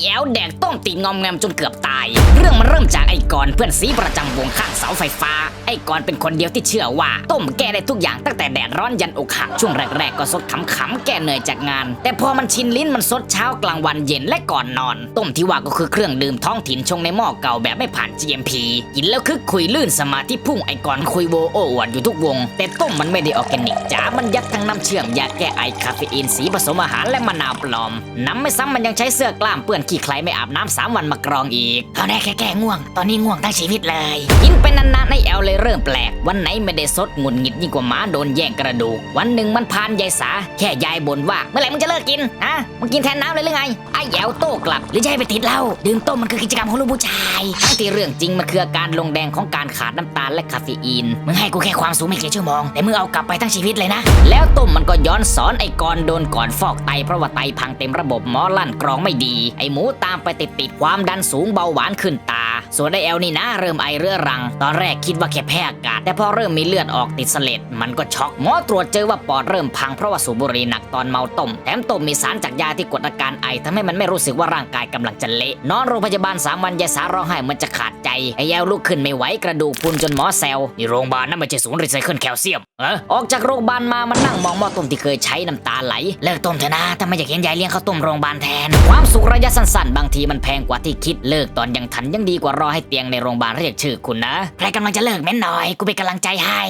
แอวแดกต้มตีนงอมแงมจนเกือบตาย เรื่องมันเริ่มจากไอ้กอนเพื่อนสีประจำวงข้างเสาไฟฟ้าไอ้กอนเป็นคนเดียวที่เชื่อว่า ต้มแก้ได้ทุกอย่างตั้งแต่แดดร้อนยันอกหักช่วงแรกๆก็สดขำๆแกเหนื่อยจากงาน แต่พอมันชินลิ้นมันสดเช้ากลางวันเย็นและก่อนนอน ต้มที่ว่าก็คือเครื่องดื่มท้องถิ่นชงในหม้อเก่าแบบไม่ผ่าน GMP กินแล้วคึกคุยลื่นสมาธิพุ่งไอ้กอนคุยโวโอ้อวดอยู่ทุกวง แต่ต้มมันไม่ได้ออร์แกนิกจ๋ามันยัดทั้งน้ำเชื่อมยาแก้ไอคาเฟอีนสีผสมอาหารและมะนาวปลอมน้ำไม่ซ้ำมันยังใช้เสื้อกล้ามเปื้อนขี้ใครไม่อาบน้ำสามวันมากรองอีกเขาแน่แค่แก้ง่วง ตอนนี้ง่วงทั้งชีวิตเลยกินไปนานๆในแอลเลยเริ่มแปลก วันไหนไม่ได้สดหงุดหงิดยิ่งกว่าหมาโดนแย่งกระดูก วันหนึ่งมันพานยายสา แค่ยายบ่นว่า เมื่อไหร่มึงจะเลิกกินฮะมึงกินแทนน้ำเลยหรือไงไอ้แอลโต้กลับหรือจะให้ไปติดเหล้าดื่มต้มมันคือกิจกรรมของลูกผู้ชายทั้งที่เรื่องจริงมันคืออาการลงแดงของการขาดน้ำตาลและคาเฟอีนมึงให้กูแค่ความสูงไม่กี่ชั่วโมงแต่มึงเอากลับไปทั้งชีวิตเลยนะ แล้วต้มมันก็ย้อนสอนไอ้กอนโดนก่อนฟอกไตเพราะว่าไตพังเต็มระบบหมอลั่นกรองไม่ดี ไอ้หมูตามไปติดติดความดันสูงเบาหวานขึ้นตา ส่วนไอ้แอลนี่นะเริ่มไอเรื้อรัง ตอนแรกคิดว่าแค่แพ้อากาศ แต่พอเริ่มมีเลือดออกติดเสลดมันก็ช็อกหมอตรวจเจอว่าปอดเริ่มพังเพราะว่าสูบบุหรี่หนักตอนเมาต้มแถมต้มมีสารจากยาที่กดอาการไอทำให้มันไม่รู้สึกว่าร่างกายกำลังจะเละนอนโรงพยาบาลสามวันยายสาร้องไห้มันจะขาดใจไอ้แอลลุกขึ้นไม่ไหวกระดูกพุนจนหมอแซวนี่โรงพยาบาลนั่นไม่ใช่ศูนย์รีไซเคิลแคลเซียมเออออกจากโรงพยาบาลมามันนั่งมองหม้อต้มที่เคยใช้น้ำตาไหลเลิกต้มเถอะนะถ้าไม่อยากเห็นยายเลี้ยงข้าวต้มโรงพยาบาลแทน ความสุขระยะสั้นๆ บางทีมันแพงกว่าที่คิดเลิกตอนยังทันยังดีกว่ารอให้เตียงในโรงพยาบาลเรียกชื่อคุณนะ ใครกำลังจะเลิกเม้นหน่อย กูเป็นกำลังใจให้